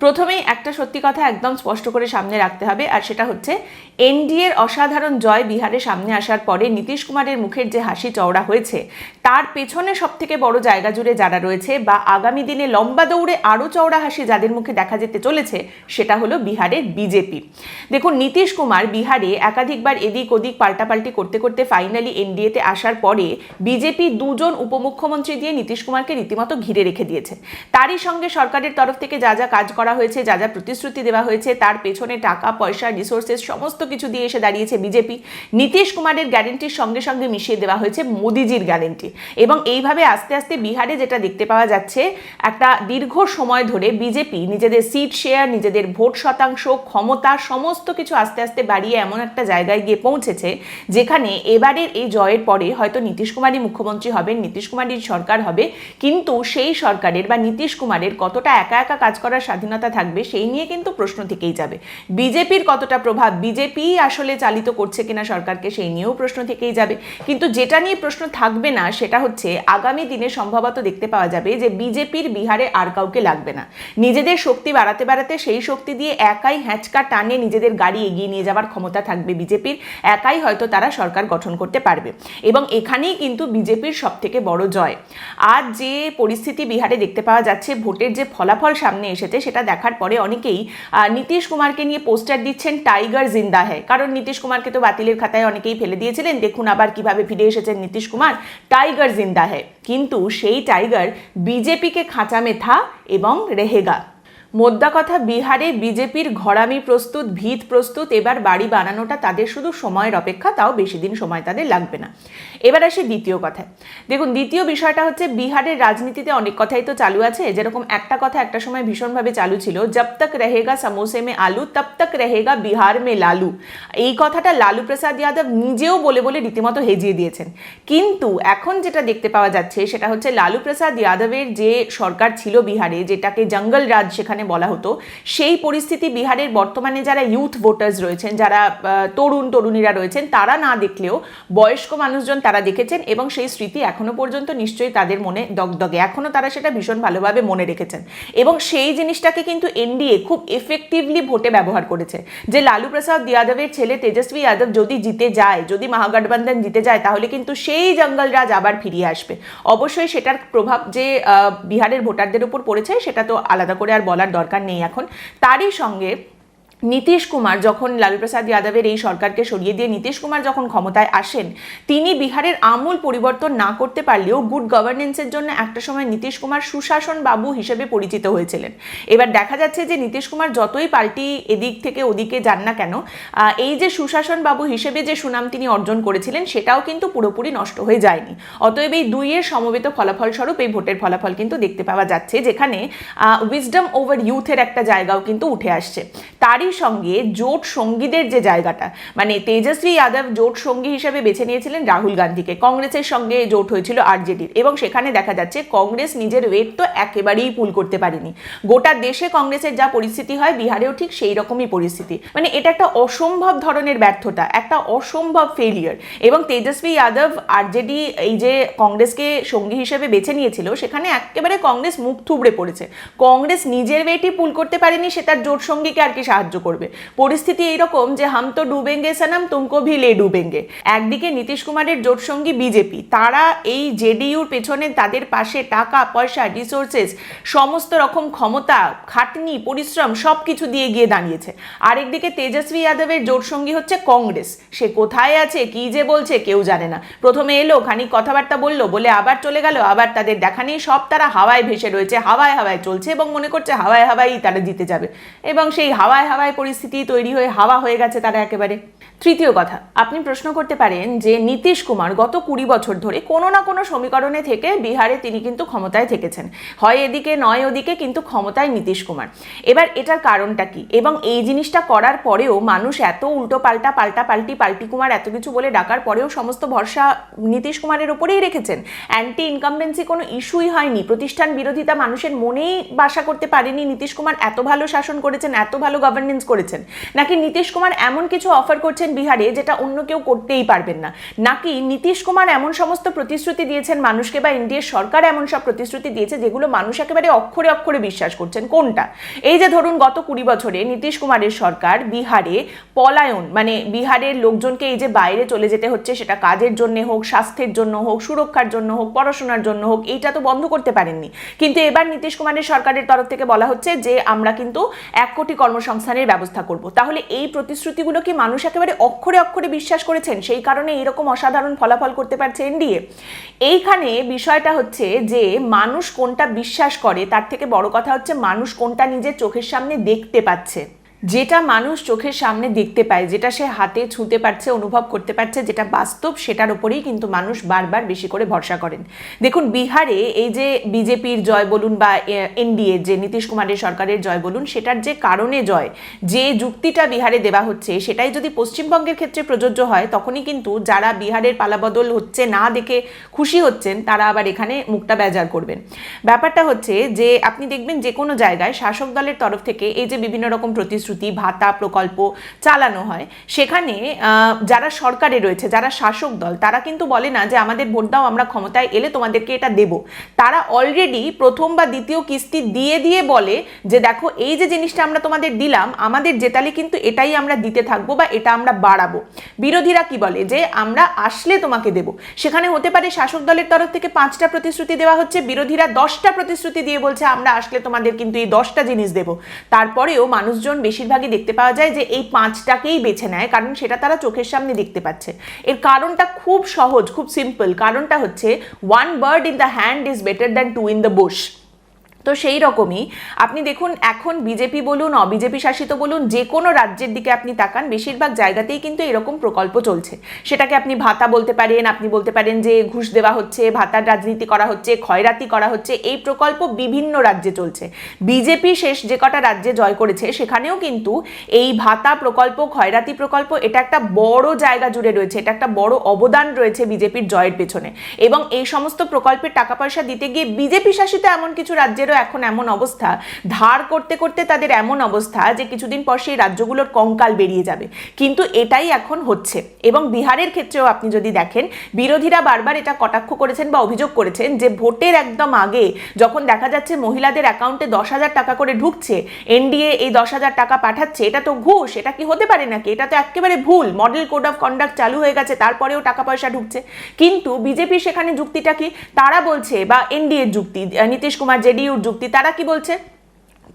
প্রথমেই একটা সত্যি কথা একদম স্পষ্ট করে সামনে রাখতে হবে, আর সেটা হচ্ছে এনডিএর অসাধারণ জয় বিহারে সামনে আসার পরে নীতিশ কুমারের মুখের যে হাসি চওড়া হয়েছে, তার পেছনে সব থেকে বড় জায়গা জুড়ে যারা রয়েছে বা আগামী দিনে লম্বা দৌড়ে আরও চওড়া হাসি যাদের মুখে দেখা যেতে চলেছে, সেটা হলো বিহারের বিজেপি। দেখুন, নীতিশ কুমার বিহারে একাধিকবার এদিক ওদিক পাল্টাপাল্টি করতে করতে ফাইনালি এনডিএতে আসার পরে বিজেপি দুজন উপমুখ্যমন্ত্রী দিয়ে নীতিশ কুমারকে রীতিমতো ঘিরে রেখে দিয়েছে। তারই সঙ্গে সরকারের তরফ থেকে যা যা কাজ করা হয়েছে, যা যা প্রতিশ্রুতি দেওয়া হয়েছে, তার পেছনে টাকা, পয়সা রিসোর্সেস সমস্ত কিছু দিয়ে এসে দাঁড়িয়েছে বিজেপি। নীতিশ কুমারের গ্যারেন্টির সঙ্গে সঙ্গে মিশিয়ে দেওয়া হয়েছে মোদিজির গ্যারেন্টি। এবং এইভাবে আস্তে আস্তে বিহারে যেটা দেখতে পাওয়া যাচ্ছে, একটা দীর্ঘ সময় ধরে বিজেপি নিজেদের সিট শেয়ার নিজেদের ভোট শতাংশ, ক্ষমতা সমস্ত কিছু আস্তে আস্তে বাড়িয়ে এমন একটা জায়গায় গিয়ে পৌঁছেছে, যেখানে এবারের এই জয়ের পরে হয়তো নীতিশ কুমারই মুখ্যমন্ত্রী হবেন, নীতিশ কুমারই সরকার হবে, কিন্তু সেই সরকারের বা নীতিশ কুমারের কতটা একা একা কাজ করার স্বাধীনতা থাকবে, সেই নিয়ে কিন্তু প্রশ্ন থেকেই যাবে। বিজেপির কতটা প্রভাব, বিজেপি আসলে চালিত করছে কিনা সরকারকে সেই নিয়েও প্রশ্ন থেকেই যাবে। কিন্তু যেটা নিয়ে প্রশ্ন থাকবে না, সেটা হচ্ছে আগামী দিনে সম্ভবত দেখতে পাওয়া যাবে যে বিজেপির বিহারে আর কাউকে লাগবে না। নিজেদের শক্তি বাড়াতে বাড়াতে সেই শক্তি দিয়ে একাই হ্যাঁচকা টানে নিজেদের গাড়ি এগিয়ে নিয়ে যাওয়ার ক্ষমতা থাকবে বিজেপির, একাই হয়তো তারা সরকার গঠন করতে পারবে। এবং এখানেই কিন্তু বিজেপির সব থেকে বড় জয়। আজ যে পরিস্থিতি বিহারে দেখতে পাওয়া যাচ্ছে, ভোটের যে ফলাফল সামনে এসেছে, সেটা দেখার পরে অনেকেই নীতিশ কুমারকে নিয়ে পোস্টার দিচ্ছেন টাইগার জিন্দা হ্যায় কারণ নীতিশ কুমারকে তো বাতিলের খাতায় অনেকেই ফেলে দিয়েছিলেন, দেখুন আবার কীভাবে ফিরে এসেছেন নীতিশ কুমার, টাইগার জিন্দা হ্যায় কিন্তু সেই টাইগার বিজেপিকে খাঁচা মেথা এবং রেহেগা। মোদ্দা কথা বিহারে বিজেপির ঘরামি প্রস্তুত, ভিত প্রস্তুত, এবার বাড়ি বানানোটা তাদের শুধু সময়ের অপেক্ষা, তাও বেশি দিন সময় তাদের লাগবে না। এবার আসি দ্বিতীয় কথায়। দেখুন, দ্বিতীয় বিষয়টা হচ্ছে বিহারের রাজনীতিতে অনেক কথাই তো চালু আছে। যেরকম একটা কথা একটা সময় ভীষণভাবে চালু ছিল, জব তক রহেগা সমোসে মে আলু, তব তক রহেগা বিহার মে লালু। এই কথাটা লালু প্রসাদ যাদব নিজেও বলে বলে রীতিমতো হেজিয়ে দিয়েছেন। কিন্তু এখন যেটা দেখতে পাওয়া যাচ্ছে, সেটা হচ্ছে লালু প্রসাদ যাদবের যে সরকার ছিল বিহারে, যেটাকে জঙ্গল রাজ সেখানে বলা হতো, সেই পরিস্থিতি বিহারের বর্তমানে যারা ইউথ ভোটার্স রয়েছেন, যারা তরুণ তরুণীরা রয়েছেন, তারা না দেখলেও বয়স্ক মানুষজন তারা দেখেছেন এবং সেই স্মৃতি এখনও পর্যন্ত নিশ্চয়ই তাদের মনে দগদগে। এখনও তারা সেটা ভীষণ ভালোভাবে মনে রেখেছেন। এবং সেই জিনিসটাকে কিন্তু এনডিএ খুব এফেক্টিভলি ভোটে ব্যবহার করেছে। যে লালু প্রসাদ যাদবের ছেলে তেজস্বী যাদব যদি জিতে যায়, যদি মহাগঠবন্ধন জিতে যায়, তাহলে কিন্তু সেই জঙ্গল রাজ আবার ফিরিয়ে আসবে। অবশ্যই সেটার প্রভাব যে বিহারের ভোটারদের উপর পড়েছে, সেটা তো আলাদা করে আর বলার দরকার নেই এখন। তারই সঙ্গে নীতিশ কুমার যখন লালু প্রসাদ যাদবের এই সরকারকে সরিয়ে দিয়ে নীতিশ কুমার যখন ক্ষমতায় আসেন, তিনি বিহারের আমূল পরিবর্তন না করতে পারলেও গুড গভর্নেন্সের জন্য একটা সময় নীতিশ কুমার সুশাসন বাবু হিসেবে পরিচিত হয়েছিলেন। এবার দেখা যাচ্ছে যে নীতিশ কুমার যতই পাল্টি এদিক থেকে ওদিকে যান না কেন এই যে সুশাসন বাবু হিসেবে যে সুনাম তিনি অর্জন করেছিলেন, সেটাও কিন্তু পুরোপুরি নষ্ট হয়ে যায়নি। অতএব এই দুইয়ের সমবেত ফলাফল স্বরূপ এই ভোটের ফলাফল কিন্তু দেখতে পাওয়া যাচ্ছে, যেখানে উইজডম ওভার ইউথের একটা জায়গাও কিন্তু উঠে আসছে। তারই সঙ্গে জোট সঙ্গীদের যে জায়গাটা মানে তেজস্বী যাদব জোট সঙ্গী হিসেবে বেছে নিয়েছিলেন রাহুল গান্ধীকে। কংগ্রেসের সঙ্গে জোট হয়েছিল আরজেডির এবং সেখানে দেখা যাচ্ছে কংগ্রেস নিজের ওয়েট তো একেবারেই পুল করতে পারেনি। গোটা দেশে কংগ্রেসের যা পরিস্থিতি হয়, বিহারেও ঠিক সেই রকমই পরিস্থিতি। মানে এটা একটা অসম্ভব ধরনের ব্যর্থতা, একটা অসম্ভব ফেলিয়ার এবং তেজস্বী যাদব আরজেডি এই যে কংগ্রেসকে সঙ্গী হিসেবে বেছে নিয়েছিল, সেখানে একেবারে কংগ্রেস মুখ থুবড়ে পড়েছে। কংগ্রেস নিজের ওয়েটই পুল করতে পারেনি, সে তার জোট সঙ্গীকে আর কি সাহায্য করবে। পরিস্থিতি এইরকম যে হাম তো ডুবেঙ্গে, সানাম তুমকো ভি লে ডুবেঙ্গে। একদিকে নীতিশ কুমারের জোট সঙ্গী বিজেপি, তারা এই জেডিইউর পেছনে তাদের পাশে টাকা, পয়সা রিসোর্সেস সমস্ত রকম ক্ষমতা, খাটনি, পরিশ্রম সব কিছু দিয়ে গিয়ে দাঁড়িয়েছে। আরেকদিকে তেজস্বী যাদবের জোট সঙ্গী হচ্ছে কংগ্রেস। সে কোথায় আছে, কি যে বলছে কেউ জানে না। প্রথমে এলো, খানিক কথাবার্তা বলল, বলে আবার চলে গেল, আবার তাদের দেখা নেই, সব তারা হাওয়ায় ভেসে রয়েছে, হাওয়ায় হাওয়ায় চলছে এবং মনে করছে হাওয়ায় হাওয়ায় তারা জিতে যাবে। এবং সেই হাওয়ায় হাওয়ায় পরিস্থিতি তৈরি হয়ে হাওয়া হয়ে গেছে তারা একেবারে। তৃতীয় কথা, আপনি প্রশ্ন করতে পারেন যে, নীতিশ কুমার গত কুড়ি বছর ধরে কোনো না কোনো সমীকরণে থেকে বিহারে তিনি কিন্তু ক্ষমতায় থেকেছেন। হয় এদিকে, নয় ওদিকে কিন্তু ক্ষমতায় নীতিশ কুমার। এবার এটার কারণটা কি? এবং এই জিনিসটা করার পরেও মানুষ এত উল্টো পাল্টা পাল্টা পাল্টি পাল্টি কুমার এত কিছু বলে ডাকার পরেও সমস্ত ভরসা নীতিশ কুমারের ওপরেই রেখেছেন। অ্যান্টি ইনকামবেন্সি কোনো ইস্যুই হয়নি। প্রতিষ্ঠান বিরোধিতা মানুষের মনেই বাসা করতে পারেনি। নীতিশ কুমার এত ভালো শাসন করেছেন, এত ভালো গভর্নেন্স কনভিন্স করেছেন। নাকি নীতিশ কুমার এমন কিছু অফার করছেন বিহারে যেটা অন্য কেউ করতেই পারবেন না? নাকি নীতিশ কুমার এমন সমস্ত প্রতিশ্রুতি দিয়েছেন মানুষকে বা ইন্ডিয়ার সরকার এমন সব প্রতিশ্রুতি দিয়েছে যেগুলো মানুষ একেবারে অক্ষরে অক্ষরে বিশ্বাস করছেন? কোনটা? এই যে ধরুন গত কুড়ি বছরে নীতিশ কুমারের সরকার বিহারে পলায়ন মানে বিহারের লোকজনকে এই যে বাইরে চলে যেতে হচ্ছে, সেটা কাজের জন্য হোক, স্বাস্থ্যের জন্য হোক, সুরক্ষার জন্য হোক, পড়াশোনার জন্য হোক, এইটা তো বন্ধ করতে পারেননি। কিন্তু এবার নীতিশ কুমারের সরকারের তরফ থেকে বলা হচ্ছে যে আমরা কিন্তু এক কোটি কর্মসংস্থানের ব্যবস্থা করব। তাহলে এই প্রতিশ্রুতিগুলো কি মানুষ একেবারে অক্ষরে অক্ষরে বিশ্বাস করেছেন? সেই কারণে এরকম অসাধারণ ফলাফল করতে পারছে এনডিএ। এইখানে বিষয়টা হচ্ছে যে, মানুষ কোনটা বিশ্বাস করে, তার থেকে বড় কথা হচ্ছে মানুষ কোনটা নিজের চোখের সামনে দেখতে পাচ্ছে। যেটা মানুষ চোখের সামনে দেখতে পায়, যেটা সে হাতে ছুঁতে পারছে, অনুভব করতে পারছে, যেটা বাস্তব সেটার উপরেই কিন্তু মানুষ বারবার বেশি করে ভরসা করেন। দেখুন, বিহারে এই যে বিজেপির জয় বলুন বা এনডিএ যে নীতিশ কুমারের সরকারের জয় বলুন, সেটার যে কারণে জয়, যে যুক্তিটা বিহারে দেওয়া হচ্ছে, সেটাই যদি পশ্চিমবঙ্গের ক্ষেত্রে প্রযোজ্য হয়, তখনই কিন্তু যারা বিহারের পালাবদল হচ্ছে, না দেখে খুশি হচ্ছেন, তারা আবার এখানে মুখটা বেজার করবেন। ব্যাপারটা হচ্ছে যে, আপনি দেখবেন যে কোনো জায়গায় শাসক দলের তরফ থেকে এই যে বিভিন্ন রকম প্রতিশ্রুতি ভাতা প্রকল্প চালানো হয়। সেখানে যারা সরকারে রয়েছে, যারা শাসক দল, তারা কিন্তু বলে না যে আমাদের ভোট দাও, আমরা ক্ষমতায় এলে তোমাদেরকে এটা দেব। তারা অলরেডি প্রথম বা দ্বিতীয় কিস্তি দিয়ে দিয়ে বলে যে দেখো, এই যে জিনিসটা আমরা তোমাদের দিলাম, আমাদের জেতালে কিন্তু এটাই আমরা দিতে থাকব বা এটা আমরা বাড়াবো। বিরোধীরা কি বলে যে আমরা আসলে তোমাকে দেব। সেখানে হতে পারে শাসক দলের তরফ থেকে পাঁচটা প্রতিশ্রুতি দেওয়া হচ্ছে, বিরোধীরা দশটা প্রতিশ্রুতি দিয়ে বলছে, আমরা আসলে তোমাদের কিন্তু এই দশটা জিনিস দেব। তারপরেও মানুষজন বেশিরভাগই দেখতে পাওয়া যায় যে এই পাঁচটাকেই বেছে নেয়, কারণ সেটা তারা চোখের সামনে দেখতে পাচ্ছে। এর কারণটা খুব সহজ, খুব সিম্পল কারণটা হচ্ছে one bird in the hand is better than two in the bush তো সেই রকমই। আপনি দেখুন, এখন বিজেপি বলুন, অবিজেপি শাসিত বলুন, যে কোনো রাজ্যের দিকে আপনি তাকান, বেশিরভাগ জায়গাতেই কিন্তু এরকম প্রকল্প চলছে। সেটাকে আপনি ভাতা বলতে পারেন, আপনি বলতে পারেন যে ঘুষ দেওয়া হচ্ছে, ভাতার রাজনীতি করা হচ্ছে খয়রাতি করা হচ্ছে, এই প্রকল্প বিভিন্ন রাজ্যে চলছে। বিজেপি শেষ যে কটা রাজ্যে জয় করেছে, সেখানেও কিন্তু এই ভাতা প্রকল্প খয়রাতি প্রকল্প, এটা একটা বড় জায়গা জুড়ে রয়েছে, এটা একটা বড় অবদান রয়েছে বিজেপির জয়ের পেছনে। এবং এই সমস্ত প্রকল্পের টাকা পয়সা দিতে গিয়ে বিজেপি শাসিত এমন কিছু রাজ্যেরও এখন এমন অবস্থা, ধার করতে করতে তাদের এমন অবস্থা যে কিছুদিন পর সেই রাজ্যগুলোর কঙ্কাল বেরিয়ে যাবে। কিন্তু এটাই এখন হচ্ছে। এবং বিহারের ক্ষেত্রেও আপনি যদি দেখেন, বিরোধীরা বারবার এটা কটাক্ষ করেছেন বা অভিযোগ করেছেন যে ভোটের একদম আগে যখন দেখা যাচ্ছে মহিলাদের অ্যাকাউন্টে দশ হাজার টাকা করে ঢুকছে, এনডিএ এই দশ হাজার টাকা পাঠাচ্ছে, এটা তো ঘুষ, এটা কি হতে পারে নাকি? এটা তো একেবারে ভুল। মডেল কোড অফ কন্ডাক্ট চালু হয়ে গেছে, তারপরেও টাকা পয়সা ঢুকছে। কিন্তু বিজেপি সেখানে যুক্তিটা কি? তারা বলছে বা এনডিএর যুক্তি নীতিশ কুমার জেডিইউর যুক্তি তারা কি বলছে?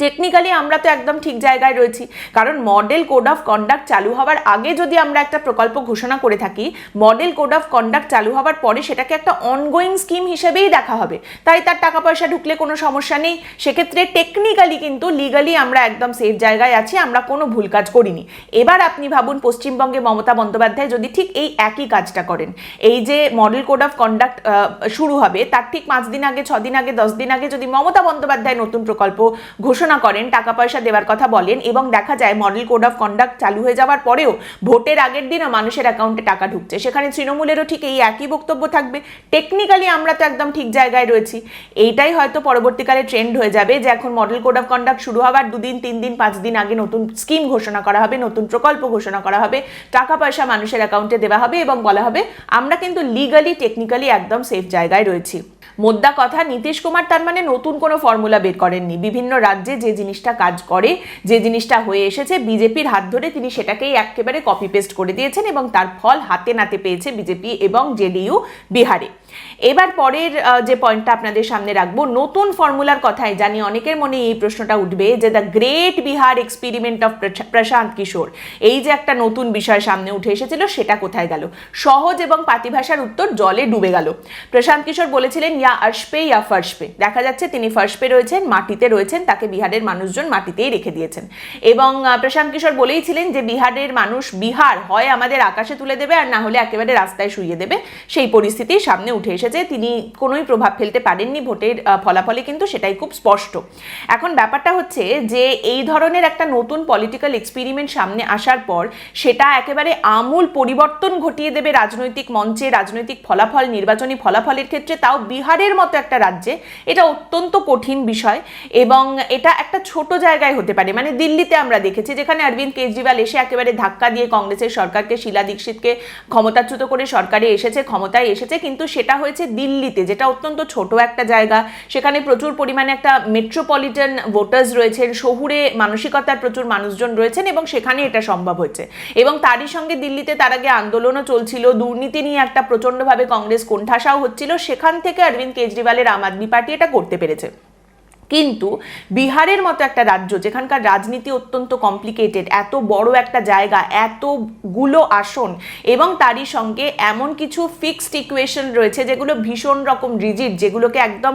টেকনিক্যালি আমরা তো একদম ঠিক জায়গায় রয়েছি। কারণ মডেল কোড অফ কন্ডাক্ট চালু হওয়ার আগে যদি আমরা একটা প্রকল্প ঘোষণা করে থাকি মডেল কোড অফ কন্ডাক্ট চালু হওয়ার পরে সেটাকে একটা অনগোয়িং স্কিম হিসেবেই দেখা হবে। তাই তার টাকা পয়সা ঢুকলে কোনো সমস্যা নেই। সেক্ষেত্রে টেকনিক্যালি কিন্তু লিগালি আমরা একদম সেফ জায়গায় আছি, আমরা কোনো ভুল কাজ করিনি। এবার আপনি ভাবুন, পশ্চিমবঙ্গে মমতা বন্দ্যোপাধ্যায় যদি ঠিক এই একই কাজটা করেন। এই যে মডেল কোড অফ কন্ডাক্ট শুরু হবে, তার ঠিক পাঁচ দিন আগে ছদিন আগে, দশ দিন আগে যদি মমতা বন্দ্যোপাধ্যায় নতুন প্রকল্প ঘোষণা করেন, টাকা পয়সা দেওয়ার কথা বলেন এবং দেখা যায় মডেল কোড অফ কন্ডাক্ট চালু হয়ে যাওয়ার পরেও ভোটের আগের দিনও মানুষের অ্যাকাউন্টে টাকা ঢুকছে। সেখানে তৃণমূলেরও ঠিক এই একই বক্তব্য থাকবে। টেকনিক্যালি আমরা তো একদম ঠিক জায়গায় রয়েছি। এইটাই হয়তো পরবর্তীকালে ট্রেন্ড হয়ে যাবে যে এখন মডেল কোড অফ কন্ডাক্ট শুরু হওয়ার দুদিন, তিন দিন, পাঁচ দিন আগে নতুন স্কিম ঘোষণা করা হবে, নতুন প্রকল্প ঘোষণা করা হবে, টাকা পয়সা মানুষের অ্যাকাউন্টে দেওয়া হবে এবং বলা হবে, আমরা কিন্তু লিগালি টেকনিক্যালি একদম সেফ জায়গায় রয়েছি। মোদ্দা কথা, নীতিশ কুমার তার মানে নতুন কোনো ফর্মুলা বের করেননি। বিভিন্ন রাজ্যে যে জিনিসটা কাজ করে, যে জিনিসটা হয়ে এসেছে, বিজেপির হাত ধরে তিনি সেটাকেই একেবারে কপি পেস্ট করে দিয়েছেন এবং তার ফল হাতে নাতে পেয়েছে বিজেপি এবং জেডিইউ বিহারে। এবার পরের যে পয়েন্টটা আপনাদের সামনে রাখব, নতুন ফর্মুলার কথাই। জানি অনেকের মনে এই প্রশ্নটা উঠবে যে the great Bihar experiment of Prashant Kishor এই যে একটা নতুন বিষয় সামনে উঠে এসেছিল, সেটা কোথায় গেল? সহজ এবং পাতিভাষার উত্তর, জলে ডুবে গেল। প্রশান্ত কিশোর বলেছিলেন, ইয়া আর্শপে, ইয়া ফার্শপে। দেখা যাচ্ছে তিনি ফার্শপে রয়েছেন, মাটিতে রয়েছেন, তাকে বিহারের মানুষজন মাটিতেই রেখে দিয়েছেন। এবং প্রশান্ত কিশোর বলেইছিলেন যে, বিহারের মানুষ বিহার, হয় আমাদের আকাশে তুলে দেবে আর না হলে একেবারে রাস্তায় শুইয়ে দেবে। সেই পরিস্থিতি সামনে উঠে উঠে এসেছে, তিনি কোনোই প্রভাব ফেলতে পারেননি ভোটের ফলাফলে কিন্তু সেটাই খুব স্পষ্ট। এখন ব্যাপারটা হচ্ছে যে এই ধরনের একটা নতুন পলিটিক্যাল এক্সপেরিমেন্ট সামনে আসার পর সেটা একেবারে আমূল পরিবর্তন ঘটিয়ে দেবে রাজনৈতিক মঞ্চে, রাজনৈতিক ফলাফল, নির্বাচনী ফলাফলের ক্ষেত্রে, তাও বিহারের মতো একটা রাজ্যে। এটা অত্যন্ত কঠিন বিষয় এবং এটা একটা ছোট জায়গায় হতে পারে। মানে দিল্লিতে আমরা দেখেছি, যেখানে অরবিন্দ কেজরিওয়াল এসে একেবারে ধাক্কা দিয়ে কংগ্রেসের সরকারকে, শিলা দীক্ষিতকে ক্ষমতাচ্যুত করে সরকারে এসেছে, ক্ষমতায় এসেছে, কিন্তু সেটা হয়েছে দিল্লিতে, যেটা অত্যন্ত ছোট একটা জায়গা। সেখানে প্রচুর পরিমাণে একটা মেট্রোপলিটন ভোটার্স রয়েছেন, শহুরে মানসিকতার প্রচুর মানুষজন রয়েছেন এবং সেখানে এটা সম্ভব হচ্ছে এবং তারই সঙ্গে দিল্লিতে তার আগে আন্দোলনও চলছিল, দুর্নীতি নিয়ে একটা প্রচণ্ডভাবে কংগ্রেস কোণঠাসাও হচ্ছিল, সেখান থেকে অরবিন্দ কেজরিওয়ালের আম আদমি পার্টি এটা করতে পেরেছে। কিন্তু বিহারের মতো একটা রাজ্য, যেখানকার রাজনীতি অত্যন্ত কমপ্লিকেটেড এত বড় একটা জায়গা, এতগুলো আসন, এবং তারই সঙ্গে এমন কিছু ফিক্সড ইকুয়েশন রয়েছে যেগুলো ভীষণ রকম রিজিড যেগুলোকে একদম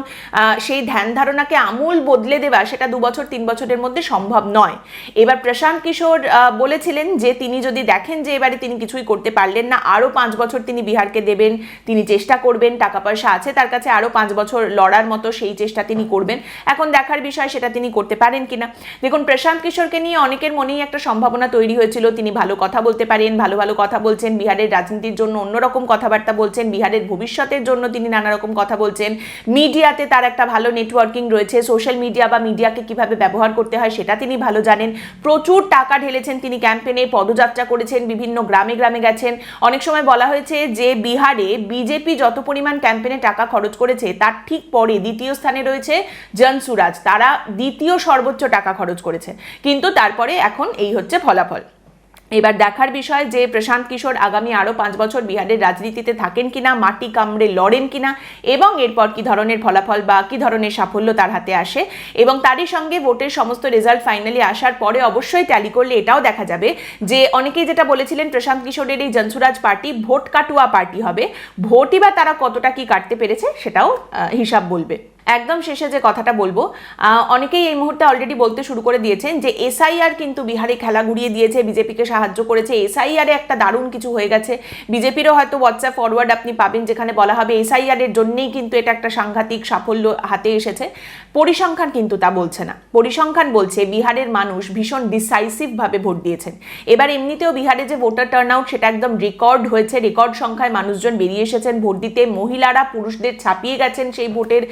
সেই ধ্যান ধারণাকে আমূল বদলে দেওয়া সেটা দু বছর, তিন বছরের মধ্যে সম্ভব নয়। এবার প্রশান্ত কিশোর বলেছিলেন যে তিনি যদি দেখেন যে এবারে তিনি কিছুই করতে পারলেন না, আরও পাঁচ বছর তিনি বিহারকে দেবেন, তিনি চেষ্টা করবেন, টাকা পয়সা আছে তার কাছে, আরও পাঁচ বছর লড়ার মতো সেই চেষ্টা তিনি করবেন। এখন দেখার বিষয় সেটা তিনি করতে পারেন কিনা। দেখুন, প্রশান্ত কিশোরকে নিয়ে অনেকের মনেই একটা সম্ভাবনা তৈরি হয়েছিল। তিনি ভালো কথা বলতে পারেন, ভালো ভালো কথা বলছেন, বিহারের রাজনীতির জন্য অন্যরকম কথাবার্তা বলছেন, বিহারের ভবিষ্যতের জন্য তিনি নানা রকম কথা বলছেন। মিডিয়াতে তার একটা ভালো নেটওয়ার্কিং রয়েছে সোশ্যাল মিডিয়া বা মিডিয়াকে কীভাবে ব্যবহার করতে হয় সেটা তিনি ভালো জানেন। প্রচুর টাকা ঢেলেছেন তিনি ক্যাম্পেনে পদযাত্রা করেছেন, বিভিন্ন গ্রামে গ্রামে গেছেন। অনেক সময় বলা হয়েছে যে, বিহারে বিজেপি যত পরিমাণ ক্যাম্পেনে টাকা খরচ করেছে, তার ঠিক পরে দ্বিতীয় স্থানে রয়েছে জনসুরাজ তারা দ্বিতীয় সর্বোচ্চ টাকা খরচ করেছে। কিন্তু তারপরে এখন এই হচ্ছে ফলাফল। এবার দেখার বিষয় যে প্রশান্ত কিশোর আগামী আরও পাঁচ বছর বিহারের রাজনীতিতে থাকেন কিনা, মাটি কামড়ে লড়েন কিনা, এবং এরপর কি ধরনের ফলাফল বা কি ধরনের সাফল্য তার হাতে আসে, এবং তারই সঙ্গে ভোটের সমস্ত রেজাল্ট ফাইনালি আসার পরে অবশ্যই ট্যালি করলে এটাও দেখা যাবে যে অনেকেই যেটা বলেছিলেন, প্রশান্ত কিশোরের এই জনসুরাজ পার্টি ভোট কাটুয়া পার্টি হবে। ভোটই বা তারা কতটা কি কাটতে পেরেছে সেটাও হিসাব বলবে। একদম শেষে যে কথাটা বলব অনেকেই এই মুহূর্তে অলরেডি বলতে শুরু করে দিয়েছেন যে এসআইআর কিন্তু বিহারে খেলা ঘুরিয়ে দিয়েছে, বিজেপিকে সাহায্য করেছে। এসআইআরে একটা দারুণ কিছু হয়ে গেছে। বিজেপিরও হয়তো হোয়াটসঅ্যাপ ফরওয়ার্ড আপনি পাবেন যেখানে বলা হবে এসআইআর এর জন্যই কিন্তু এটা একটা সাংঘাতিক সাফল্য হাতে এসেছে। পরিসংখ্যান কিন্তু তা বলছে না। পরিসংখ্যান বলছে বিহারের মানুষ ভীষণ ডিসাইসিভ ভাবে ভোট দিয়েছেন। এবার এমনিতেও বিহারে যে ভোটার টার্ন আউট সেটা একদম রেকর্ড হয়েছে। রেকর্ড সংখ্যায় মানুষজন বেরিয়ে এসেছেন। ভোট দিতে মহিলারা পুরুষদের ছাপিয়ে গেছেন সেই ভোটের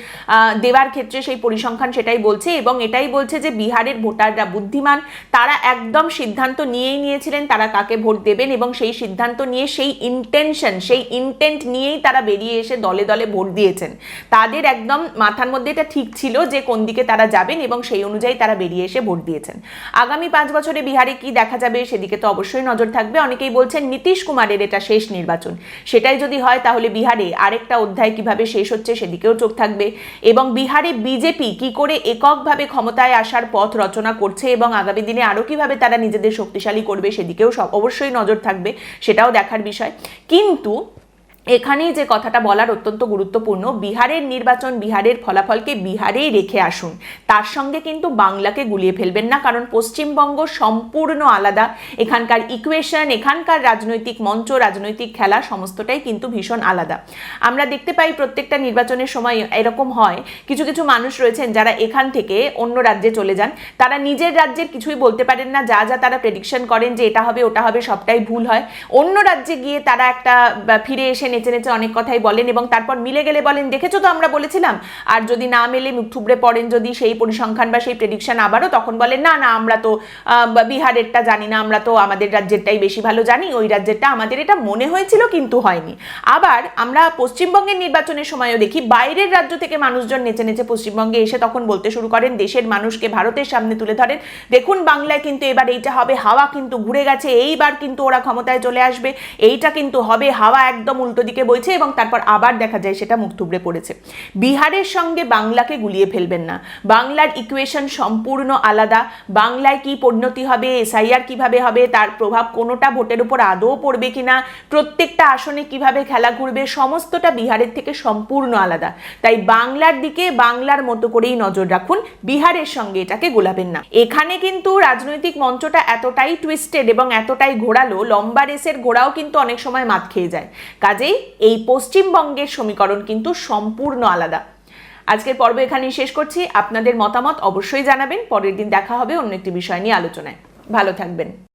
দেওয়ার ক্ষেত্রে সেই পরিসংখ্যান সেটাই বলছে এবং এটাই বলছে যে বিহারের ভোটাররা বুদ্ধিমান, তারা একদম সিদ্ধান্ত নিয়েই নিয়েছিলেন, তারা কাকে ভোট দেবেন এবং সেই সিদ্ধান্ত নিয়ে সেই ইন্টেনশন সেই ইন্টেন্ট নিয়েই তারা বেরিয়ে এসে দলে দলে ভোট দিয়েছেন। তাদের একদম মাথার মধ্যে এটা ঠিক ছিল যে কোন দিকে তারা যাবেন এবং সেই অনুযায়ী তারা বেরিয়ে এসে ভোট দিয়েছেন। আগামী পাঁচ বছরে বিহারে কি দেখা যাবে সেদিকে তো অবশ্যই নজর থাকবে। অনেকেই বলছেন নীতিশ কুমারের এটা শেষ নির্বাচন। সেটাই যদি হয় তাহলে বিহারে আরেকটা অধ্যায় কীভাবে শেষ হচ্ছে সেদিকেও চোখ থাকবে। এবং বিহারে বিজেপি কি করে এককভাবে ক্ষমতায় আসার পথ রচনা করছে এবং আগামী দিনে আরও কীভাবে তারা নিজেদের শক্তিশালী করবে সেদিকেও অবশ্যই নজর থাকবে, সেটাও দেখার বিষয়। কিন্তু এখানেই যে কথাটা বলার অত্যন্ত গুরুত্বপূর্ণ, বিহারের নির্বাচন বিহারের ফলাফলকে বিহারেই রেখে আসুন। তার সঙ্গে কিন্তু বাংলাকে গুলিয়ে ফেলবেন না, কারণ পশ্চিমবঙ্গ সম্পূর্ণ আলাদা। এখানকার ইকুয়েশন এখানকার রাজনৈতিক মঞ্চ, রাজনৈতিক খেলা সমস্তটাই কিন্তু ভীষণ আলাদা। আমরা দেখতে পাই প্রত্যেকটা নির্বাচনের সময় এরকম হয়, কিছু কিছু মানুষ রয়েছেন যারা এখান থেকে অন্য রাজ্যে চলে যান। তারা নিজের রাজ্যের কিছুই বলতে পারেন না, যা যা তারা প্রেডিকশন করেন যে এটা হবে, ওটা হবে, সবটাই ভুল হয়। অন্য রাজ্যে গিয়ে তারা একটা ফিরে এসে নেচে নেচে অনেক কথাই বলেন এবং তারপর মিলে গেলে বলেন, দেখেছ তো আমরা বলেছিলাম? আর যদি না মেলে মুখ থুবড়ে পড়েন যদি সেই পরিসংখ্যান বা সেই প্রেডিকশন আবারও, তখন বলেন, না না, আমরা তো বিহারেরটা জানি না, আমরা তো আমাদের রাজ্যেরটাই বেশি ভালো জানি, ওই রাজ্যেরটা আমাদের এটা মনে হয়েছিল কিন্তু হয়নি। আবার আমরা পশ্চিমবঙ্গের নির্বাচনের সময়ও দেখি, বাইরের রাজ্য থেকে মানুষজন নেচে নেচে পশ্চিমবঙ্গে এসে তখন বলতে শুরু করেন, দেশের মানুষকে ভারতের সামনে তুলে ধরেন। দেখুন, বাংলায় কিন্তু এবার এইটা হবে, হাওয়া কিন্তু ঘুরে গেছে, এইবার কিন্তু ওরা ক্ষমতায় চলে আসবে, এইটা কিন্তু হবে, হাওয়া একদম উল্টো দিকে বইছে এবং তারপর আবার দেখা যায় সেটা মুখ থুবড়ে পড়েছে। বিহারের সঙ্গে বাংলাকে গুলিয়ে ফেলবেন না। বাংলার ইকুয়েশন সম্পূর্ণ আলাদা। বাংলায় কি পরিণতি হবে, এসআইআর কীভাবে হবে, তার প্রভাব কোনোটা ভোটের উপর আদৌ পড়বে কিনা, প্রত্যেকটা আসনে কীভাবে খেলা ঘুরবে, সমস্তটা বিহারের থেকে সম্পূর্ণ আলাদা। তাই বাংলার দিকে বাংলার মতো করেই নজর রাখুন। বিহারের সঙ্গে এটাকে গোলাবেন না। এখানে কিন্তু রাজনৈতিক মঞ্চটা এতটাই টুইস্টেড এবং এতটাই ঘোরালো, লম্বা রেসের ঘোড়াও কিন্তু অনেক সময় মাত খেয়ে যায়। কাজেই এই পশ্চিমবঙ্গের সমীকরণ কিন্তু সম্পূর্ণ আলাদা। আজকের পর্ব এখানেই শেষ করছি। আপনাদের মতামত অবশ্যই জানাবেন। পরের দিন দেখা হবে অন্য একটি বিষয় নিয়ে আলোচনায়। ভালো থাকবেন।